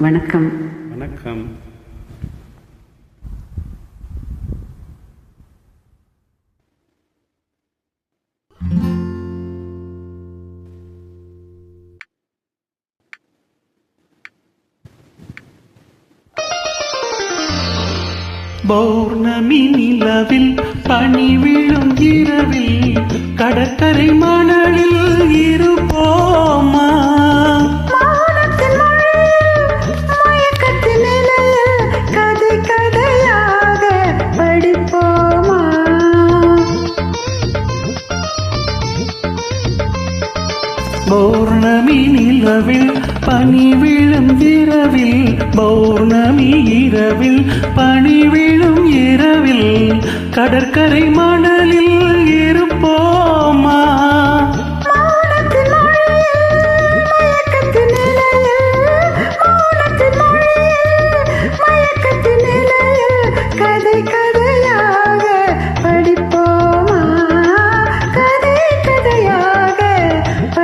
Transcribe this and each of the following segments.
வணக்கம். வணக்கம். பௌர்ணமி நிலவில் பனி விழும் இரவில் கடற்கரை மணலில் பௌர்ணமி நிலவில் பனி விழும் இரவில் பௌர்ணமி இரவில் பனி விழும் இரவில் கடற்கரை மணலில் இருப்போமா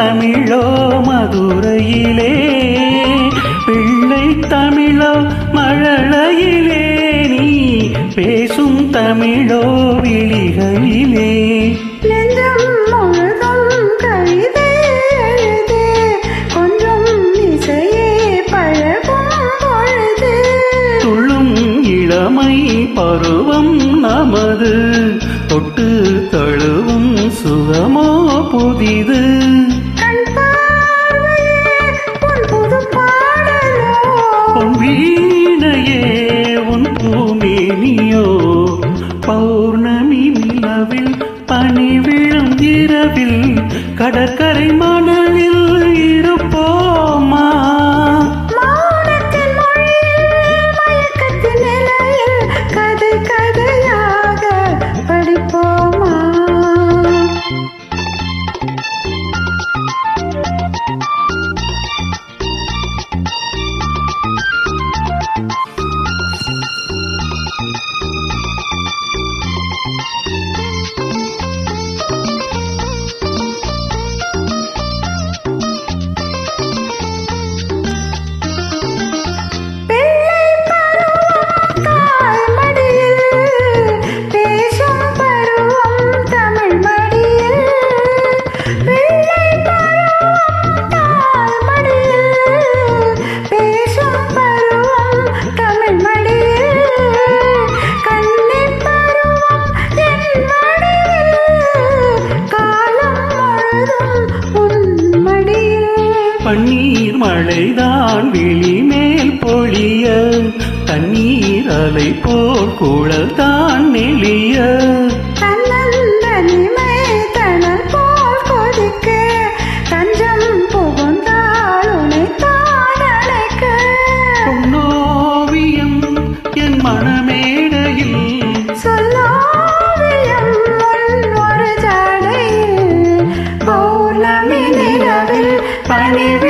தமிழோ மதுரையிலே பிள்ளை தமிழோ மழலையிலே நீ பேசும் தமிழோ விழிகளிலே. பருவம் நமது தொட்டு தழுவும் சுகமோ புதிது. பூமேனியோ பௌர்ணமி நிலவில் பனி விழும் இரவில் கடற்கரை மணலில் பொழிய தண்ணீர் அலை போல் குழல் தான் நெளிய. மனமேடையில் சொல்லாவியம் ஒரு ஜடையில் பௌர்ணமி நிலவில் பணிவில்